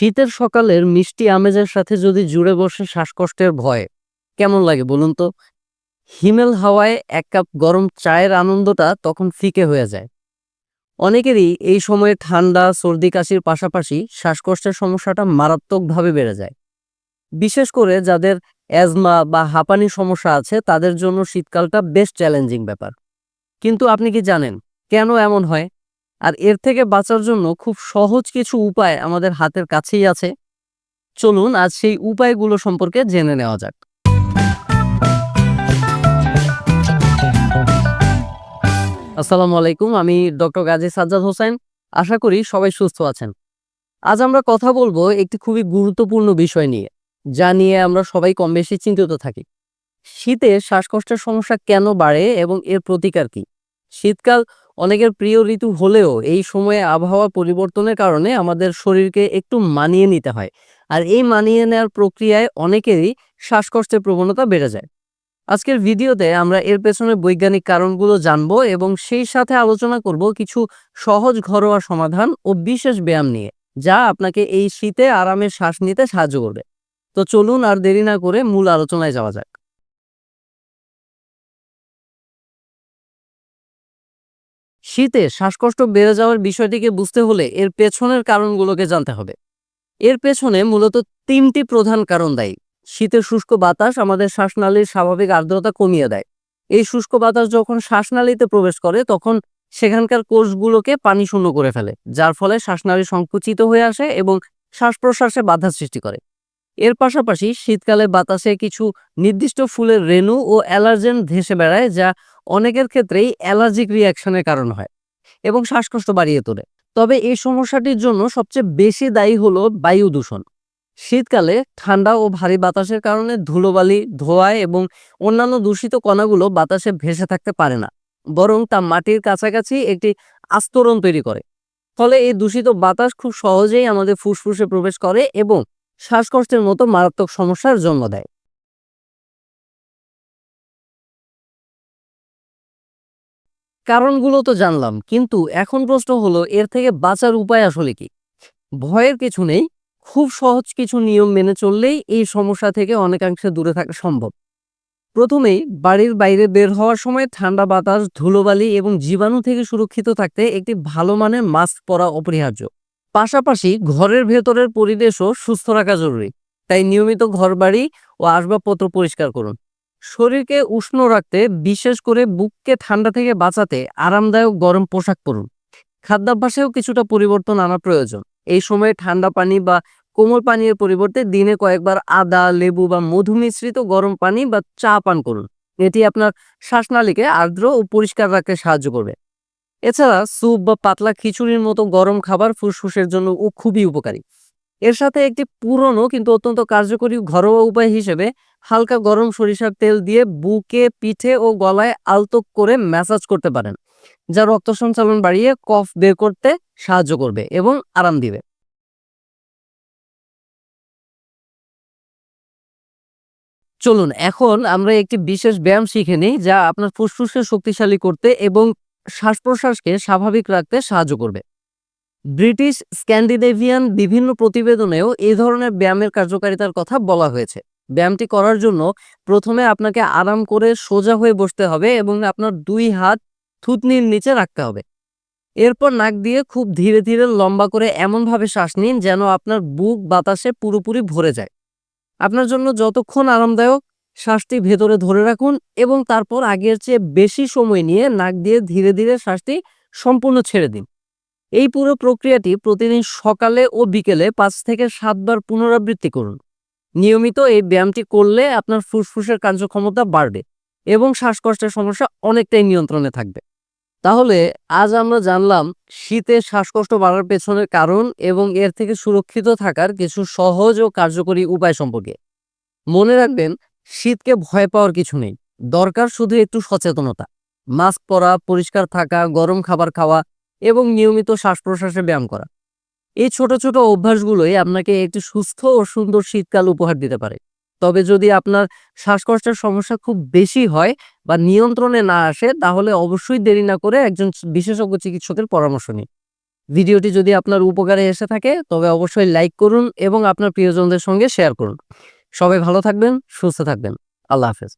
শীতের সকালের মিষ্টি আমেজের সাথে যদি জুড়ে বসে শ্বাসকষ্টের ভয়, কেমন লাগে বলুন তো? হিমেল হাওয়ায় এক কাপ গরম চায়ের আনন্দটা তখন ফিকে হয়ে যায়। অনেকেরই এই সময়ে ঠান্ডা, সর্দি কাশির পাশাপাশি শ্বাসকষ্টের সমস্যাটা মারাত্মকভাবে বেড়ে যায়। বিশেষ করে যাদের অ্যাজমা বা হাঁপানি সমস্যা আছে, তাদের জন্য শীতকালটা বেশ চ্যালেঞ্জিং ব্যাপার। কিন্তু আপনি কি জানেন, কেন এমন হয়? আর এর থেকে বাঁচার জন্য খুব সহজ কিছু উপায় আমাদের হাতের কাছেই আছে। চলুন আজ সেই উপায়গুলো সম্পর্কে জেনে নেওয়া যাক। আসসালামু আলাইকুম, আমি ডক্টর গাজী সাজ্জাদ হোসেন। আশা করি সবাই সুস্থ আছেন। আজ আমরা কথা বলব একটি খুবই গুরুত্বপূর্ণ বিষয় নিয়ে, যা নিয়ে আমরা সবাই কম বেশি চিন্তিত থাকি। শীতে শ্বাসকষ্টের সমস্যা কেন বাড়ে এবং এর প্রতিকার কি? শীতকাল অনেকের প্রিয় ঋতু হলেও এই সময়ে আবহাওয়া পরিবর্তনের কারণে আমাদের শরীরকে একটু মানিয়ে নিতে হয়। আর এই মানিয়ে নেওয়ার প্রক্রিয়ায় অনেকেরই শ্বাসকষ্টের প্রবণতা বেড়ে যায়। আজকের ভিডিওতে আমরা এর পেছনে বৈজ্ঞানিক কারণগুলো জানব এবং সেই সাথে আলোচনা করব কিছু সহজ ঘরোয়া সমাধান ও বিশেষ ব্যায়াম নিয়ে, যা আপনাকে এই শীতে আরামে শ্বাস নিতে সাহায্য করবে। তো চলুন আর দেরি না করে মূল আলোচনায় যাওয়া যাক। শীতে শ্বাসকষ্ট বেড়ে যাওয়ার বিষয়টিকে বুঝতে হলে এর পেছনের কারণগুলোকে জানতে হবে। এর পেছনে মূলত তিনটি প্রধান কারণ দায়ী। শীতের শুষ্ক বাতাস আমাদের শ্বাসনালীর স্বাভাবিক আর্দ্রতা কমিয়ে দেয়। এই শুষ্ক বাতাস যখন শ্বাসনালীতে প্রবেশ করে, তখন সেখানকার কোষগুলোকে পানি শূন্য করে ফেলে, যার ফলে শ্বাসনালী সংকুচিত হয়ে আসে এবং শ্বাস প্রশ্বাসে বাধা সৃষ্টি করে। এর পাশাপাশি শীতকালে বাতাসে কিছু নির্দিষ্ট ফুলের রেণু ও অ্যালার্জেন ভেসে বেড়ায়, যা অনেকের ক্ষেত্রেই অ্যালার্জিক রিয়াকশনের কারণ হয় এবং শ্বাসকষ্ট বাড়িয়ে তোলে। তবে এই সমস্যাটির জন্য সবচেয়ে বেশি দায়ী হলো বায়ু দূষণ। শীতকালে ঠান্ডা ও ভারী বাতাসের কারণে ধুলোবালি, ধোঁয়ায় এবং অন্যান্য দূষিত কণাগুলো বাতাসে ভেসে থাকতে পারে না, বরং তা মাটির কাছাকাছি একটি আস্তরণ তৈরি করে। ফলে এই দূষিত বাতাস খুব সহজেই আমাদের ফুসফুসে প্রবেশ করে এবং শ্বাসকষ্টের মতো মারাত্মক সমস্যার জন্ম দেয়। কারণগুলো তো জানলাম, কিন্তু এখন প্রশ্ন হলো, এর থেকে বাঁচার উপায় আসলে কি? ভয়ের কিছু নেই, খুব সহজ কিছু নিয়ম মেনে চললেই এই সমস্যা থেকে অনেকাংশে দূরে থাকা সম্ভব। প্রথমেই বাড়ির বাইরে বের হওয়ার সময় ঠান্ডা বাতাস, ধুলোবালি এবং জীবাণু থেকে সুরক্ষিত থাকতে একটি ভালো মানের মাস্ক পরা অপরিহার্য। পাশাপাশি ঘরের ভেতরের পরিবেশও সুস্থ রাখা জরুরি, তাই নিয়মিত ঘরবাড়ি ও আসবাবপত্র পরিষ্কার করুন। শরীরকে উষ্ণ রাখতে, বিশেষ করে বুককে ঠান্ডা থেকে বাঁচাতে আরামদায়ক গরম পোশাক পরুন। খাদ্যাভ্যাসেও কিছুটা পরিবর্তন আনা প্রয়োজন। এই সময়ে ঠান্ডা পানি বা কোমল পানীয়ের পরিবর্তে দিনে কয়েকবার আদা, লেবু বা মধু মিশ্রিত গরম পানি বা চা পান করুন। এটি আপনার শ্বাসনালীকে আর্দ্র ও পরিষ্কার রাখতে সাহায্য করবে। এছাড়া স্যুপ বা পাতলা খিচুড়ির মতো গরম খাবার ফুসফুসের জন্য খুবই উপকারী। এর সাথে একটি পুরনো কিন্তু অত্যন্ত কার্যকরী ঘরোয়া উপায় হিসেবে হালকা গরম সরিষার তেল দিয়ে বুকে, পিঠে ও গলায় আলতো করে ম্যাসাজ করতে পারেন, যা রক্ত সঞ্চালন বাড়িয়ে কফ বের করতে সাহায্য করবে এবং আরাম দিবে। চলুন, এখন আমরা একটি বিশেষ ব্যায়াম শিখে নিই, যা আপনার ফুসফুসকে শক্তিশালী করতে এবং শ্বাস প্রশ্বাসকে স্বাভাবিক রাখতে সাহায্য করবে। ব্রিটিশ স্ক্যান্ডিনেভিয়ান বিভিন্ন প্রতিবেদনেও এই ধরনের ব্যায়ামের কার্যকারিতার কথা বলা হয়েছে। ব্যায়ামটি করার জন্য প্রথমে আপনাকে আরাম করে সোজা হয়ে বসতে হবে এবং আপনার দুই হাত থুতনির নিচে রাখতে হবে। এরপর নাক দিয়ে খুব ধীরে ধীরে লম্বা করে এমনভাবে শ্বাস নিন যেন আপনার বুক বাতাসে পুরোপুরি ভরে যায়। আপনার জন্য যতক্ষণ আরামদায়ক শ্বাসটি ভেতরে ধরে রাখুন এবং তারপর আগের চেয়ে বেশি সময় নিয়ে নাক দিয়ে ধীরে ধীরে শ্বাসটি সম্পূর্ণ ছেড়ে দিন। এই পুরো প্রক্রিয়াটি প্রতিদিন সকালে ও বিকেলে পাঁচ থেকে সাতবার পুনরাবৃত্তি করুন। নিয়মিত এই ব্যায়ামটি করলে আপনার ফুসফুসের কার্যক্ষমতা বাড়বে এবং শ্বাসকষ্টের সমস্যা অনেকটাই নিয়ন্ত্রণে থাকবে। তাহলে আজ আমরা জানলাম, শীতে শ্বাসকষ্ট বাড়ার পেছনের কারণ এবং এর থেকে সুরক্ষিত থাকার কিছু সহজ ও কার্যকরী উপায় সম্পর্কে। মনে রাখবেন, শীতকে ভয় পাওয়ার কিছু নেই। দরকার শুধু একটু সচেতনতা। মাস্ক পরা, পরিষ্কার থাকা, গরম খাবার খাওয়া এবং নিয়মিত শ্বাস প্রশ্বাসে ব্যায়াম করা। এই ছোট ছোট অভ্যাসগুলোই আপনাকে একটি সুস্থ ও সুন্দর শীতকাল উপহার দিতে পারে। তবে যদি আপনার শ্বাসকষ্টের সমস্যা খুব বেশি হয় বা নিয়ন্ত্রণে না আসে, তাহলে অবশ্যই দেরি না করে একজন বিশেষজ্ঞ চিকিৎসকের পরামর্শ নিন। ভিডিওটি যদি আপনার উপকারে এসে থাকে, তবে অবশ্যই লাইক করুন এবং আপনার প্রিয়জনদের সঙ্গে শেয়ার করুন। সবাই ভালো থাকবেন, সুস্থ থাকবেন। আল্লাহ হাফেজ।